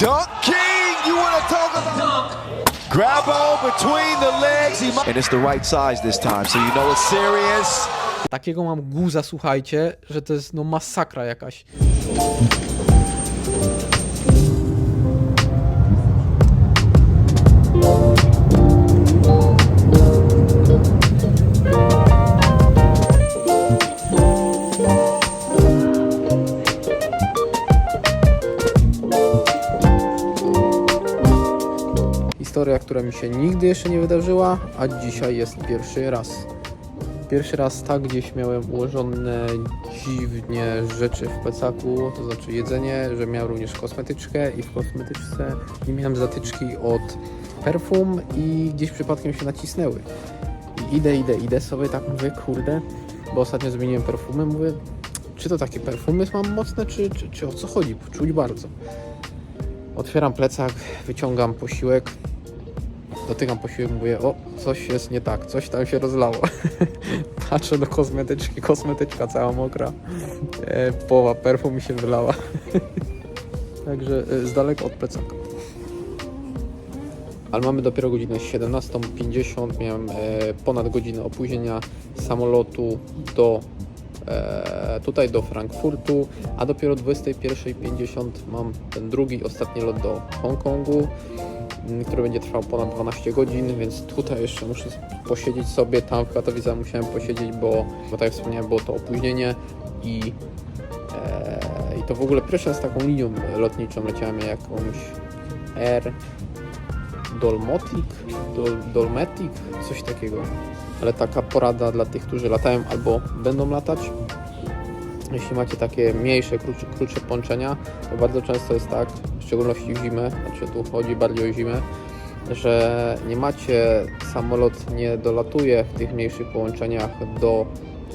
Dunk King, you want to talk about Grabo between the legs. And it's the right size this time, so you know it's serious. Takiego mam guza, słuchajcie, że to jest no masakra jakaś. Historia, która mi się nigdy jeszcze nie wydarzyła, a dzisiaj jest pierwszy raz. Pierwszy raz tak gdzieś miałem ułożone dziwnie rzeczy w plecaku, to znaczy jedzenie, że miałem również kosmetyczkę i w kosmetyczce nie miałem zatyczki od perfum i gdzieś przypadkiem się nacisnęły. I idę, idę, idę sobie tak mówię, kurde, bo ostatnio zmieniłem perfumy, mówię, czy to takie perfumy mam mocne, czy, czy, czy o co chodzi? Czuć bardzo. Otwieram plecak, wyciągam posiłek, dotykam posiłek, mówię, o, coś jest nie tak, coś tam się rozlało. Patrzę do kosmetyczki, kosmetyczka cała mokra, e, połowa perfum mi się wylała. Także e, z daleka od plecaka. Ale mamy dopiero godzinę 17.50, miałem e, ponad godzinę opóźnienia samolotu do e, tutaj do Frankfurtu, a dopiero o 21.50 mam ten drugi, ostatni lot do Hongkongu który będzie trwał ponad 12 godzin, więc tutaj jeszcze muszę posiedzieć sobie, tam w Katowicach musiałem posiedzieć, bo, bo tak jak wspomniałem, było to opóźnienie i, e, i to w ogóle pierwszy raz taką linią lotniczą leciałem jakąś Air Dolmotic, Dol, Dolmetic, coś takiego. Ale taka porada dla tych, którzy latają albo będą latać, jeśli macie takie mniejsze, krótsze, krótsze połączenia, to bardzo często jest tak, w szczególności w zimę, znaczy tu chodzi bardziej o zimę, że nie macie, samolot nie dolatuje w tych mniejszych połączeniach do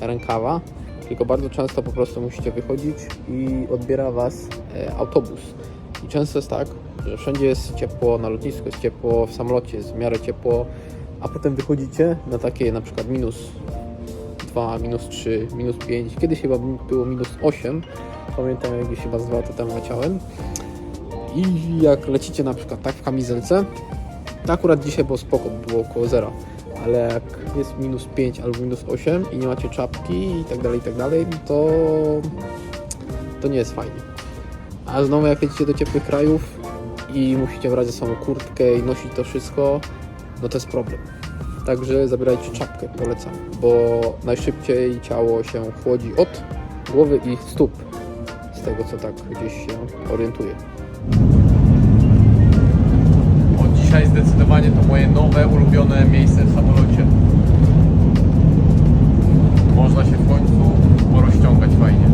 rękawa, tylko bardzo często po prostu musicie wychodzić i odbiera Was e, autobus. I często jest tak, że wszędzie jest ciepło, na lotnisku jest ciepło, w samolocie jest w miarę ciepło, a potem wychodzicie na takie na przykład minus 2, minus 3, minus 5. Kiedyś chyba było minus 8. Pamiętam jak gdzieś chyba z 2 lata temu leciałem. I jak lecicie na przykład tak w kamizelce, to akurat dzisiaj było spoko, było około zera. Ale jak jest minus 5 albo minus 8 i nie macie czapki i tak dalej, i tak dalej, to to nie jest fajnie. A znowu jak lecicie do ciepłych krajów i musicie brać ze sobą kurtkę i nosić to wszystko, no to jest problem. Także zabierajcie czapkę, polecam, bo najszybciej ciało się chłodzi od głowy i stóp, z tego co tak gdzieś się orientuję. Od dzisiaj zdecydowanie to moje nowe, ulubione miejsce w samolocie. Można się w końcu porozciągać fajnie.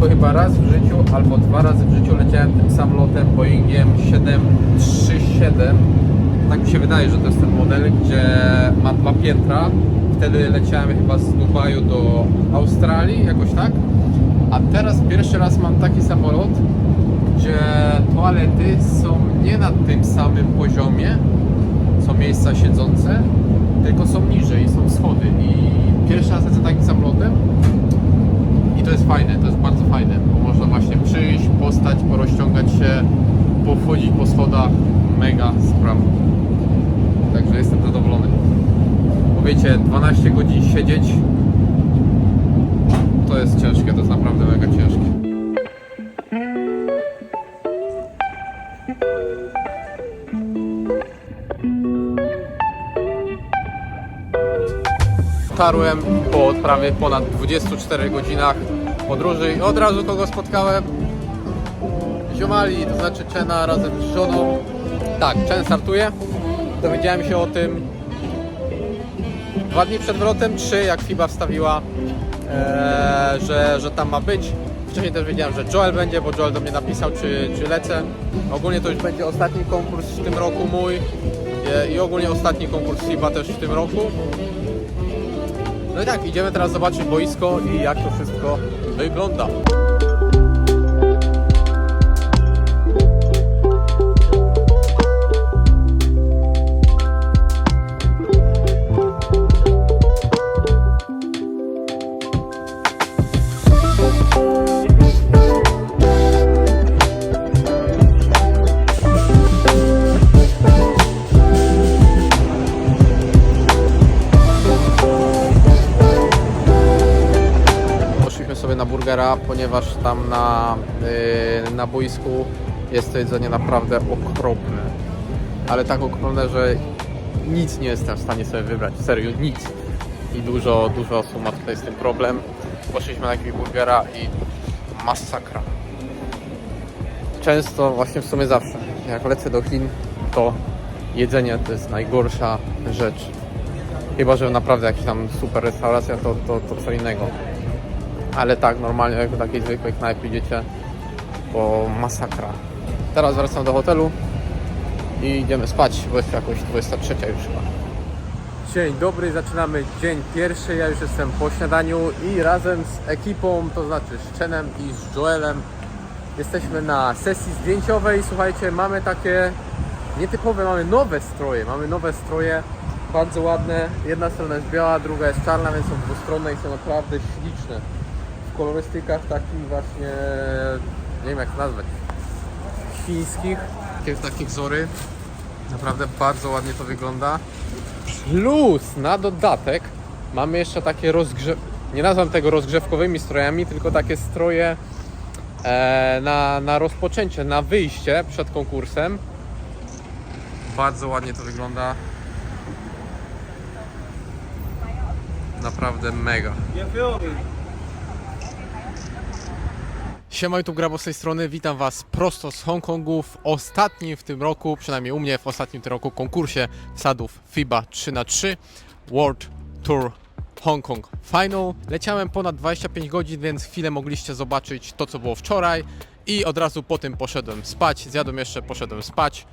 To chyba raz w życiu albo dwa razy w życiu leciałem tym samolotem Boeingiem 737 tak mi się wydaje, że to jest ten model, gdzie ma dwa piętra. Wtedy leciałem chyba z Dubaju do Australii, jakoś tak. A teraz pierwszy raz mam taki samolot, gdzie toalety są nie na tym samym poziomie, co miejsca siedzące, tylko są niżej, są schody. I pierwszy raz lecę takim samolotem i to jest fajne, to jest bardzo fajne, bo można właśnie przyjść, postać, porozciągać się, powchodzić po schodach, mega sprawa. Także jestem zadowolony. Bo wiecie, 12 godzin siedzieć to jest ciężkie, to jest naprawdę mega ciężkie. Tarłem po prawie ponad 24 godzinach podróży i od razu kogo spotkałem? Ziomali, to znaczy Czena razem z żoną. Tak, Chen startuje. Dowiedziałem się o tym dwa dni przed wrotem, trzy jak FIBA wstawiła, e, że, że tam ma być. Wcześniej też wiedziałem, że Joel będzie, bo Joel do mnie napisał, czy, czy lecę. Ogólnie to już będzie ostatni konkurs w tym roku mój e, i ogólnie ostatni konkurs FIBA też w tym roku. No i tak, idziemy teraz zobaczyć boisko i jak to wszystko wygląda. Ponieważ tam na, yy, na boisku jest to jedzenie naprawdę okropne. Ale tak okropne, że nic nie jestem w stanie sobie wybrać. Serio, nic. I dużo, dużo osób ma tutaj z tym problem. Poszliśmy na jakiegoś burgera i masakra. Często, właśnie w sumie zawsze, jak lecę do Chin, to jedzenie to jest najgorsza rzecz. Chyba, że naprawdę jakaś tam super restauracja, to, to, to co innego. Ale tak, normalnie jak do takiej zwykłej knajpy idziecie, to masakra. Teraz wracam do hotelu i idziemy spać, bo jest jakoś 23 już chyba. Dzień dobry, zaczynamy dzień pierwszy. Ja już jestem po śniadaniu i razem z ekipą, to znaczy z Chenem i z Joelem, jesteśmy na sesji zdjęciowej. Słuchajcie, mamy takie nietypowe, mamy nowe stroje. Mamy nowe stroje, bardzo ładne. Jedna strona jest biała, druga jest czarna, więc są dwustronne i są naprawdę śliczne. Kolorystykach takich właśnie, nie wiem jak to nazwać, chińskich, takie, takie wzory. Naprawdę bardzo ładnie to wygląda. Plus na dodatek mamy jeszcze takie rozgrzew... Nie nazwam tego rozgrzewkowymi strojami, tylko takie stroje e, na, na rozpoczęcie, na wyjście przed konkursem. Bardzo ładnie to wygląda. Naprawdę mega. Siema YouTube Grabo z tej strony, witam Was prosto z Hongkongu w ostatnim w tym roku, przynajmniej u mnie w ostatnim tym roku konkursie sadów FIBA 3x3 World Tour Hongkong Final. Leciałem ponad 25 godzin, więc chwilę mogliście zobaczyć to co było wczoraj i od razu po tym poszedłem spać, zjadłem jeszcze, poszedłem spać.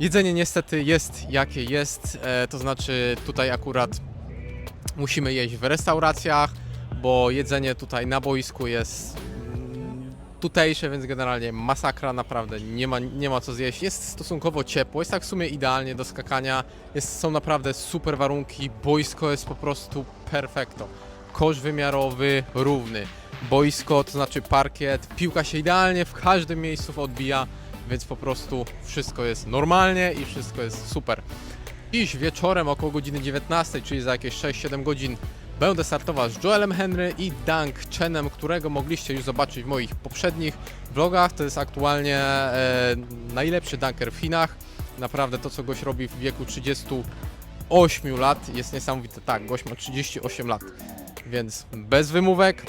Jedzenie niestety jest jakie jest, e, to znaczy tutaj akurat musimy jeść w restauracjach, bo jedzenie tutaj na boisku jest tutejsze, więc generalnie masakra, naprawdę nie ma, nie ma co zjeść. Jest stosunkowo ciepło, jest tak w sumie idealnie do skakania, jest, są naprawdę super warunki, boisko jest po prostu perfekto. Kosz wymiarowy równy, boisko to znaczy parkiet, piłka się idealnie w każdym miejscu odbija, więc po prostu wszystko jest normalnie i wszystko jest super. Dziś wieczorem około godziny 19, czyli za jakieś 6-7 godzin będę startował z Joelem Henry i Dunk Chenem, którego mogliście już zobaczyć w moich poprzednich vlogach. To jest aktualnie e, najlepszy dunker w Chinach. Naprawdę to, co gość robi w wieku 38 lat jest niesamowite. Tak, gość ma 38 lat, więc bez wymówek.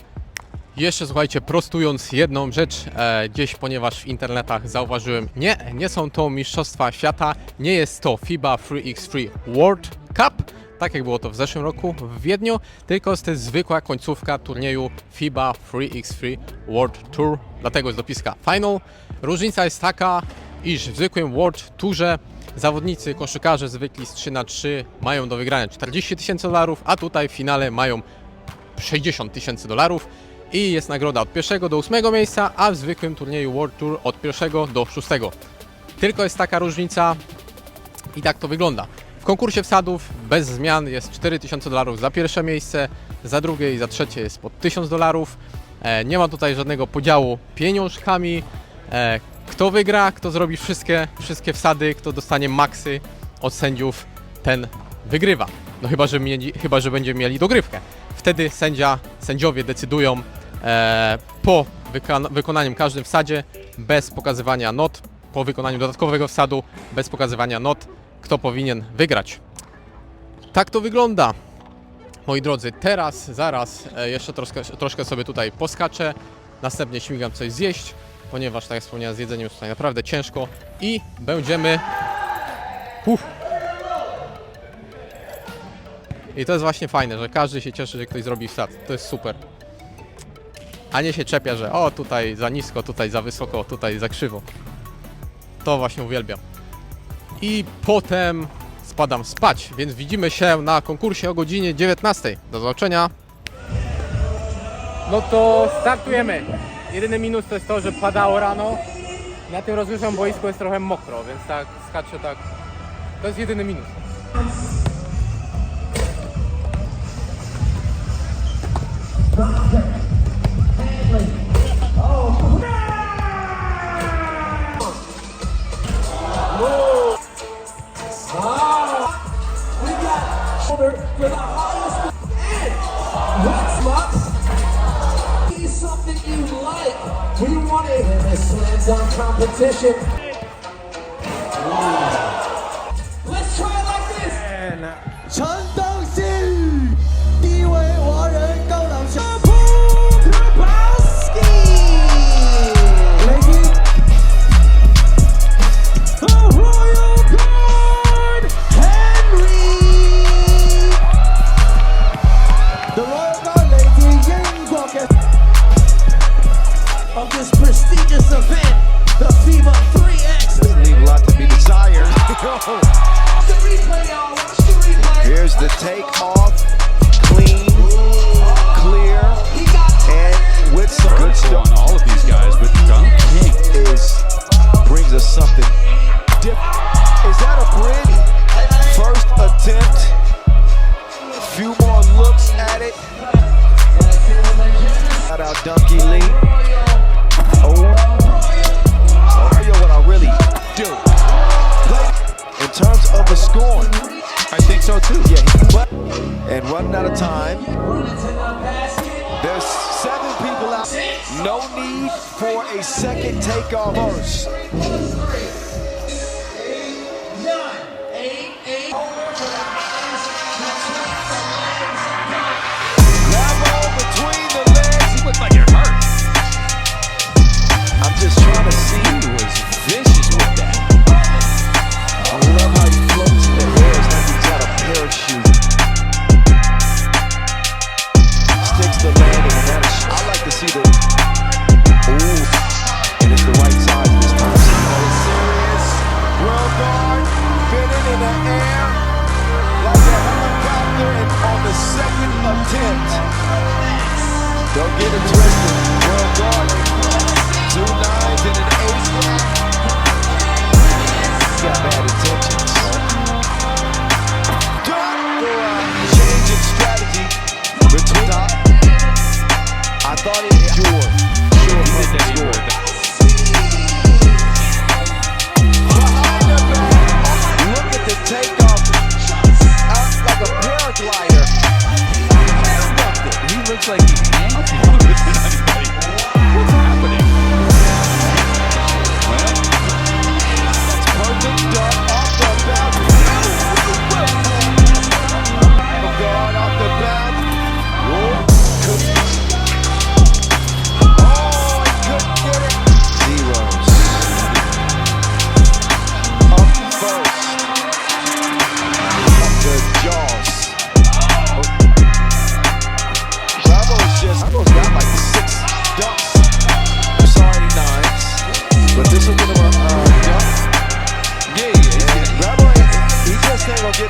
Jeszcze słuchajcie, prostując jedną rzecz e, gdzieś, ponieważ w internetach zauważyłem, nie, nie są to Mistrzostwa Świata, nie jest to FIBA 3x3 World Cup, tak jak było to w zeszłym roku w Wiedniu, tylko jest to zwykła końcówka turnieju FIBA 3x3 World Tour, dlatego jest dopiska Final. Różnica jest taka, iż w zwykłym World Tourze zawodnicy, koszykarze zwykli z 3 na 3 mają do wygrania 40 tysięcy dolarów, a tutaj w finale mają 60 tysięcy dolarów i jest nagroda od pierwszego do ósmego miejsca, a w zwykłym turnieju World Tour od pierwszego do szóstego. Tylko jest taka różnica i tak to wygląda. Konkursie wsadów bez zmian jest 4000 dolarów za pierwsze miejsce, za drugie i za trzecie jest po 1000 dolarów. E, Nie ma tutaj żadnego podziału pieniążkami. E, Kto wygra, kto zrobi wszystkie, wszystkie wsady, kto dostanie maksy od sędziów, ten wygrywa. No chyba, że, mieli, chyba, że będziemy mieli dogrywkę. Wtedy sędzia, sędziowie decydują e, po wyka- wykonaniu każdym wsadzie, bez pokazywania not, po wykonaniu dodatkowego wsadu, bez pokazywania not, kto powinien wygrać. Tak to wygląda. Moi drodzy, teraz, zaraz e, jeszcze troszkę, troszkę sobie tutaj poskaczę, następnie śmigam coś zjeść, ponieważ tak jak wspomniałem, z jedzeniem jest tutaj naprawdę ciężko i będziemy... Uff. I to jest właśnie fajne, że każdy się cieszy, że ktoś zrobi wsad. To jest super. A nie się czepia, że o tutaj za nisko, tutaj za wysoko, tutaj za krzywo. To właśnie uwielbiam. I potem spadam spać, więc widzimy się na konkursie o godzinie 19. Do zobaczenia. No to startujemy. Jedyny minus to jest to, że padało rano. Na tym rozruszam boisku jest trochę mokro, więc tak skaczę tak. To jest jedyny minus. What's lux? Something you like. We want it. And this slam dunk competition.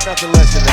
nothing less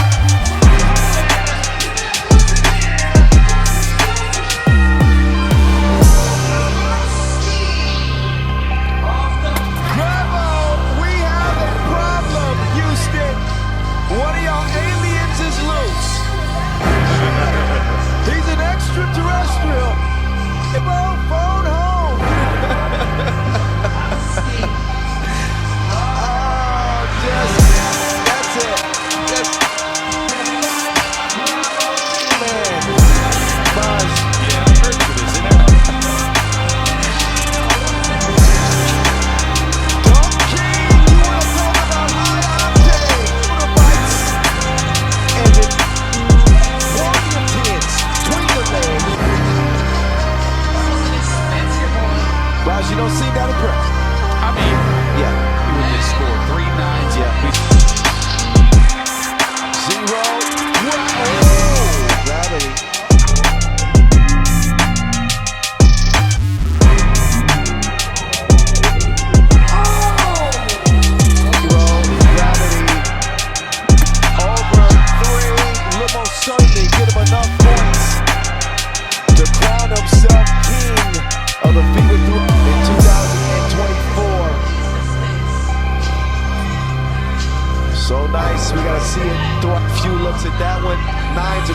Throw a few looks at that one. Nine to.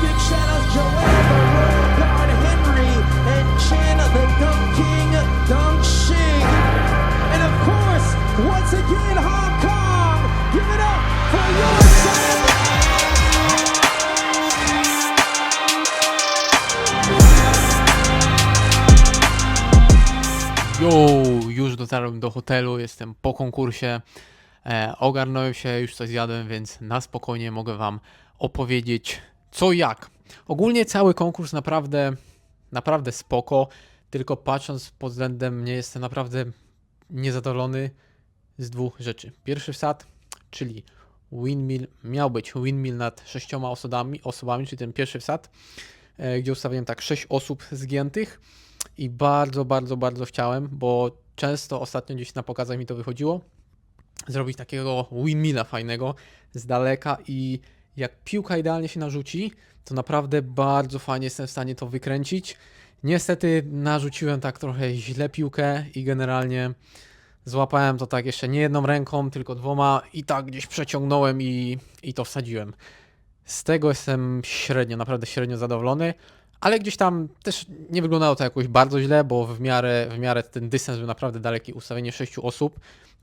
Big shout out Joanne, Henry, and Chan, the Dunk King, Dunk Shing. And of course, once again, Hong Kong. Give it up for your son. Yo, już dotarłem do hotelu, jestem po konkursie e, ogarnąłem się, już coś zjadłem, więc na spokojnie mogę Wam opowiedzieć co jak. Ogólnie cały konkurs naprawdę, naprawdę spoko, tylko patrząc pod względem mnie jestem naprawdę niezadowolony z dwóch rzeczy. Pierwszy wsad, czyli windmill, miał być windmill nad sześcioma osobami, osobami czyli ten pierwszy wsad, e, gdzie ustawiłem tak sześć osób zgiętych i bardzo, bardzo, bardzo chciałem, bo często ostatnio gdzieś na pokazach mi to wychodziło, zrobić takiego windmilla fajnego z daleka i jak piłka idealnie się narzuci, to naprawdę bardzo fajnie jestem w stanie to wykręcić. Niestety narzuciłem tak trochę źle piłkę i generalnie złapałem to tak jeszcze nie jedną ręką, tylko dwoma i tak gdzieś przeciągnąłem i, i to wsadziłem. Z tego jestem średnio, naprawdę średnio zadowolony, ale gdzieś tam też nie wyglądało to jakoś bardzo źle, bo w miarę, w miarę ten dystans był naprawdę daleki, ustawienie sześciu osób,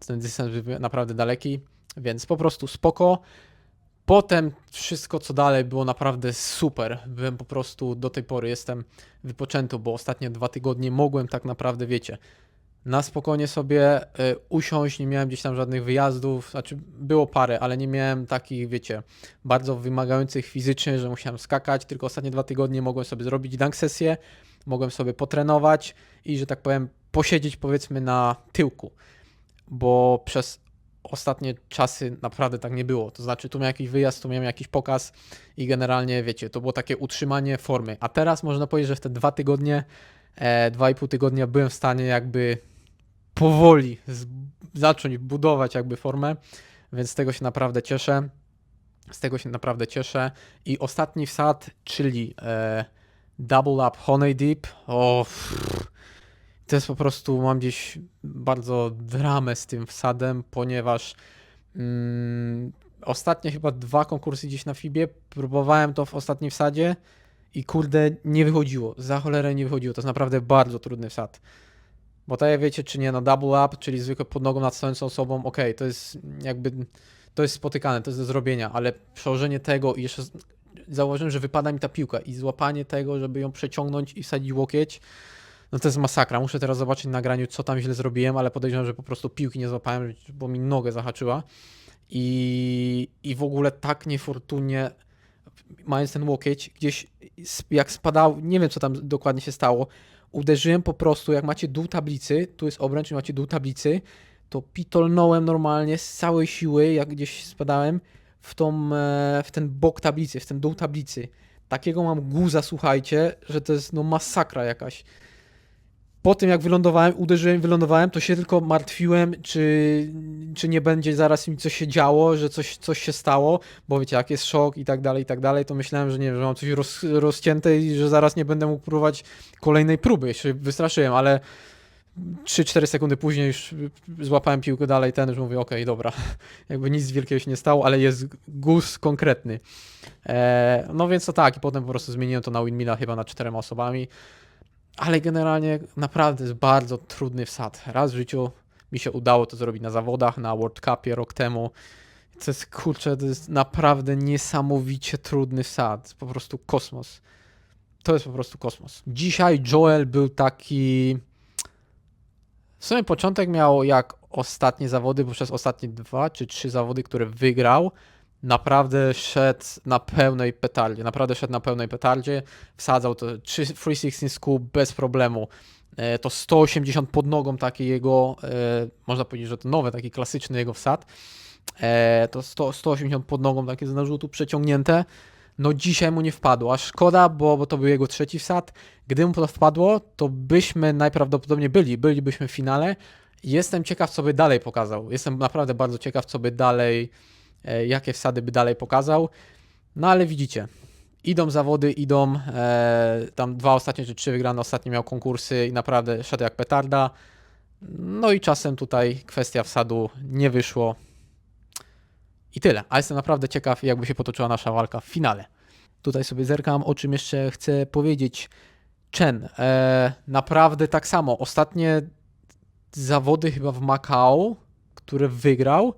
ten dystans był naprawdę daleki, więc po prostu spoko. Potem wszystko co dalej było naprawdę super. Byłem po prostu do tej pory jestem wypoczęty, bo ostatnie dwa tygodnie mogłem tak naprawdę, wiecie, na spokojnie sobie y, usiąść, nie miałem gdzieś tam żadnych wyjazdów, znaczy było parę, ale nie miałem takich, wiecie, bardzo wymagających fizycznie, że musiałem skakać, tylko ostatnie dwa tygodnie mogłem sobie zrobić dunk sesję, mogłem sobie potrenować i, że tak powiem, posiedzieć powiedzmy na tyłku, bo przez ostatnie czasy naprawdę tak nie było. To znaczy, tu miałem jakiś wyjazd, tu miałem jakiś pokaz i generalnie, wiecie, to było takie utrzymanie formy. A teraz można powiedzieć, że w te dwa tygodnie, e, dwa i pół tygodnia byłem w stanie jakby powoli zacząć budować jakby formę, więc z tego się naprawdę cieszę. Z tego się naprawdę cieszę. I ostatni wsad, czyli e, Double Up Honey Dip. O, to jest po prostu, mam gdzieś bardzo dramę z tym wsadem, ponieważ mm, ostatnie chyba dwa konkursy gdzieś na FIBie, próbowałem to w ostatnim wsadzie i kurde, nie wychodziło. Za cholerę nie wychodziło. To jest naprawdę bardzo trudny wsad. Bo tak jak wiecie, czy nie, no double up, czyli zwykle pod nogą nad stojącą osobą, okej, to jest jakby, to jest spotykane, to jest do zrobienia, ale przełożenie tego i jeszcze zauważyłem, że wypada mi ta piłka i złapanie tego, żeby ją przeciągnąć i wsadzić łokieć, no to jest masakra. Muszę teraz zobaczyć na nagraniu, co tam źle zrobiłem, ale podejrzewam, że po prostu piłki nie złapałem, bo mi nogę zahaczyła i, i w ogóle tak niefortunnie mając ten łokieć, gdzieś jak spadał, nie wiem co tam dokładnie się stało, uderzyłem po prostu, jak macie dół tablicy, tu jest obręcz, macie dół tablicy, to pitolnąłem normalnie z całej siły, jak gdzieś spadałem, w, tą, e, w ten bok tablicy, w ten dół tablicy. Takiego mam guza, słuchajcie, że to jest no masakra jakaś. Po tym jak wylądowałem, uderzyłem, wylądowałem, to się tylko martwiłem, czy, czy nie będzie zaraz mi coś się działo, że coś, coś się stało, bo wiecie, jak jest szok i tak dalej, i tak dalej, to myślałem, że nie wiem, że mam coś roz, rozcięte i że zaraz nie będę mógł próbować kolejnej próby. Jeszcze wystraszyłem, ale 3-4 sekundy później już złapałem piłkę dalej, ten już mówię, okej, dobra, jakby nic wielkiego się nie stało, ale jest guz konkretny. E, no więc to tak, i potem po prostu zmieniłem to na Winmilla chyba na czterema osobami, ale generalnie naprawdę jest bardzo trudny wsad. Raz w życiu mi się udało to zrobić na zawodach, na World Cupie rok temu. To jest, kurczę, to jest naprawdę niesamowicie trudny wsad. Po prostu kosmos. To jest po prostu kosmos. Dzisiaj Joel był taki... W sumie początek miał jak ostatnie zawody, bo przez ostatnie dwa czy trzy zawody, które wygrał, naprawdę szedł na pełnej petardzie. Naprawdę szedł na pełnej petardzie. Wsadzał to 3 316 scoop bez problemu. E, To 180 pod nogą taki jego, e, można powiedzieć, że to nowy, taki klasyczny jego wsad. E, To 100, 180 pod nogą takie z narzutu przeciągnięte. No dzisiaj mu nie wpadło, a szkoda, bo, bo to był jego trzeci wsad. Gdyby mu to wpadło, to byśmy najprawdopodobniej byli, bylibyśmy w finale. Jestem ciekaw, co by dalej pokazał. Jestem naprawdę bardzo ciekaw, co by dalej, jakie wsady by dalej pokazał. No ale widzicie, idą zawody, idą. E, tam dwa ostatnie czy trzy wygrane, ostatnio miał konkursy i naprawdę szedł jak petarda. No i czasem tutaj kwestia wsadu nie wyszło. I tyle. A jestem naprawdę ciekaw, jakby się potoczyła nasza walka w finale. Tutaj sobie zerkam, o czym jeszcze chcę powiedzieć. Chen, e, naprawdę tak samo. Ostatnie zawody chyba w Macau, które wygrał.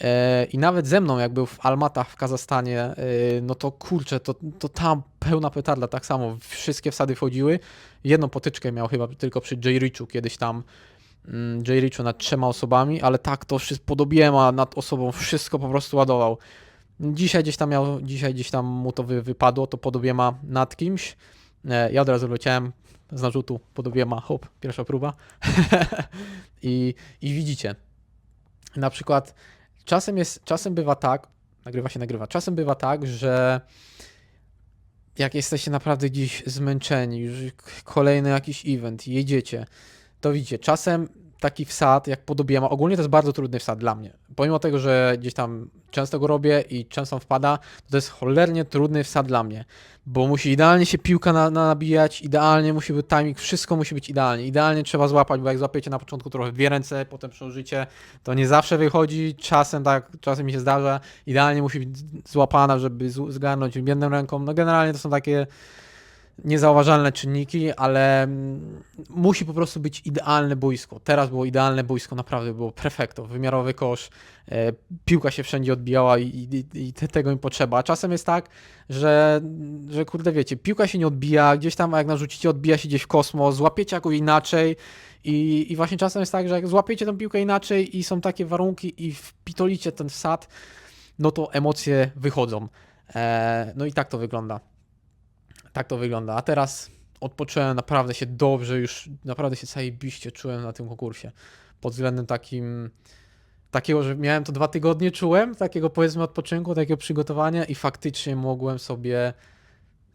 E, I nawet ze mną, jak był w Almatach w Kazachstanie, e, no to kurczę, to, to tam pełna petarda, tak samo. Wszystkie wsady wchodziły. Jedną potyczkę miał chyba tylko przy J. Richu kiedyś tam mm, Jay Richu nad trzema osobami, ale tak to wszystko pod obiema nad osobą wszystko po prostu ładował. Dzisiaj gdzieś tam miał, dzisiaj gdzieś tam mu to wy, wypadło, to pod obiema nad kimś. E, Ja od razu leciałem z narzutu pod obiema, hop, pierwsza próba. I, I widzicie, na przykład czasem jest, czasem bywa tak, nagrywa się, nagrywa, czasem bywa tak, że jak jesteście naprawdę gdzieś zmęczeni, już kolejny jakiś event, jedziecie, to widzicie, czasem taki wsad, jak podobiema, ogólnie to jest bardzo trudny wsad dla mnie. Pomimo tego, że gdzieś tam często go robię i często wpada, to, to jest cholernie trudny wsad dla mnie, bo musi idealnie się piłka na, na nabijać, idealnie musi być timing, wszystko musi być idealnie. Idealnie trzeba złapać, bo jak złapiecie na początku trochę dwie ręce, potem przełożycie, to nie zawsze wychodzi, czasem tak, czasem mi się zdarza, idealnie musi być złapana, żeby zgarnąć jedną ręką. No generalnie to są takie niezauważalne czynniki, ale mm, musi po prostu być idealne boisko. Teraz było idealne boisko, naprawdę było perfekto, wymiarowy kosz, e, piłka się wszędzie odbijała i, i, i te- tego im potrzeba. A czasem jest tak, że, że kurde wiecie, piłka się nie odbija, gdzieś tam jak narzucicie, odbija się gdzieś w kosmos, złapiecie jakoś inaczej i, i właśnie czasem jest tak, że jak złapiecie tą piłkę inaczej i są takie warunki i wpitolicie ten wsad, no to emocje wychodzą. E, no i tak to wygląda. Tak to wygląda. A teraz odpocząłem, naprawdę się dobrze, już naprawdę się zajebiście czułem na tym konkursie. Pod względem takim, takiego, że miałem to dwa tygodnie, czułem, takiego powiedzmy odpoczynku, takiego przygotowania i faktycznie mogłem sobie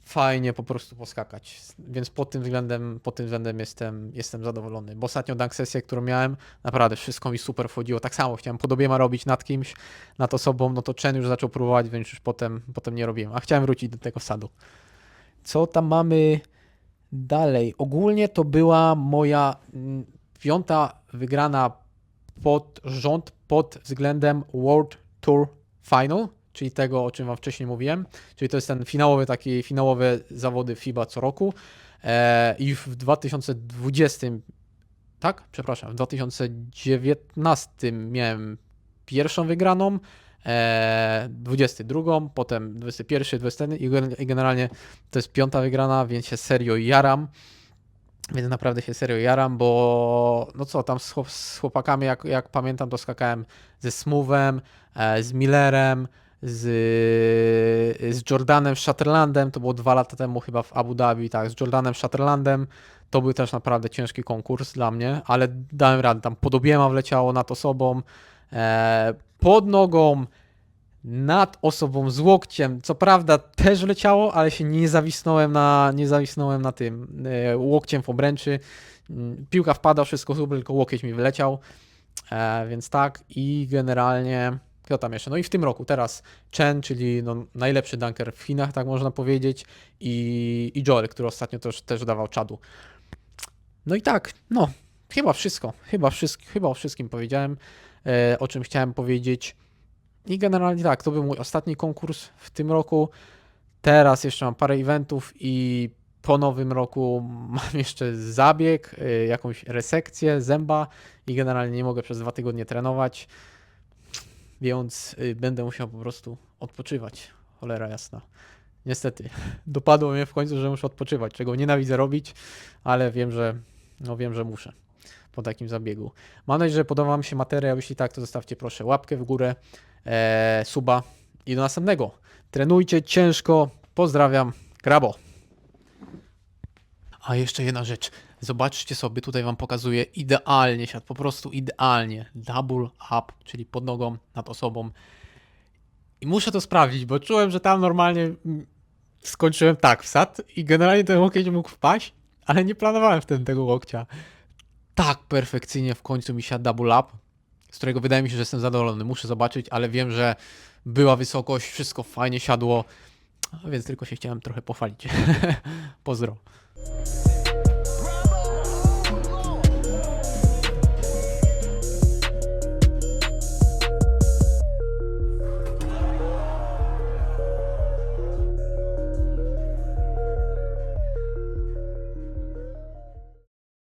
fajnie po prostu poskakać. Więc pod tym względem, pod tym względem jestem, jestem zadowolony. Bo ostatnią dunk sesję, którą miałem, naprawdę wszystko mi super wchodziło. Tak samo chciałem pod obiema robić nad kimś, nad osobą, no to Chen już zaczął próbować, więc już potem, potem nie robiłem. A chciałem wrócić do tego sadu. Co tam mamy dalej? Ogólnie to była moja mm, piąta wygrana pod rząd pod względem World Tour Final, czyli tego, o czym Wam wcześniej mówiłem. Czyli to jest ten finałowy, taki finałowe zawody FIBA co roku. E, I w 2020, tak? Przepraszam, w 2019 miałem pierwszą wygraną, 22, potem 21, 21 i gen- i generalnie to jest piąta wygrana, więc się serio jaram. Więc naprawdę się serio jaram, bo no co, tam z, chłop- z chłopakami, jak, jak pamiętam, to skakałem ze Smoothem, e, z Millerem, z, z Jordanem Shatterlandem, to było dwa lata temu chyba w Abu Dhabi, tak, z Jordanem Shatterlandem. To był też naprawdę ciężki konkurs dla mnie, ale dałem radę, tam pod obiema wleciało nad osobą, e, pod nogą, nad osobą z łokciem. Co prawda też wleciało, ale się nie zawisnąłem na, nie zawisnąłem na tym e, łokciem w obręczy. Mm, Piłka wpada, wszystko super, tylko łokieć mi wyleciał. E, więc tak i generalnie kto tam jeszcze? No i w tym roku teraz Chen, czyli no, najlepszy dunker w Chinach, tak można powiedzieć, i, i Joel, który ostatnio też, też dawał czadu. No i tak, no, chyba wszystko. Chyba, wszystko, chyba o wszystkim powiedziałem, e, o czym chciałem powiedzieć. I generalnie tak, to był mój ostatni konkurs w tym roku. Teraz jeszcze mam parę eventów i po nowym roku mam jeszcze zabieg, y, jakąś resekcję zęba i generalnie nie mogę przez dwa tygodnie trenować, więc y, będę musiał po prostu odpoczywać. Cholera jasna. Niestety, dopadło mnie w końcu, że muszę odpoczywać, czego nienawidzę robić, ale wiem, że, no wiem, że muszę po takim zabiegu. Mam nadzieję, że podoba Wam się materiał. Jeśli tak, to zostawcie proszę łapkę w górę, e, suba i do następnego. Trenujcie ciężko. Pozdrawiam. Grabo. A jeszcze jedna rzecz. Zobaczcie sobie, tutaj Wam pokazuję idealnie siat, po prostu idealnie. Double up, czyli pod nogą, nad osobą. I muszę to sprawdzić, bo czułem, że tam normalnie skończyłem tak wsad i generalnie ten łokieć mógł wpaść, ale nie planowałem wtedy tego łokcia. Tak perfekcyjnie w końcu mi siadł double up, z którego wydaje mi się, że jestem zadowolony. Muszę zobaczyć, ale wiem, że była wysokość, wszystko fajnie siadło, więc tylko się chciałem trochę pochwalić. Pozdro.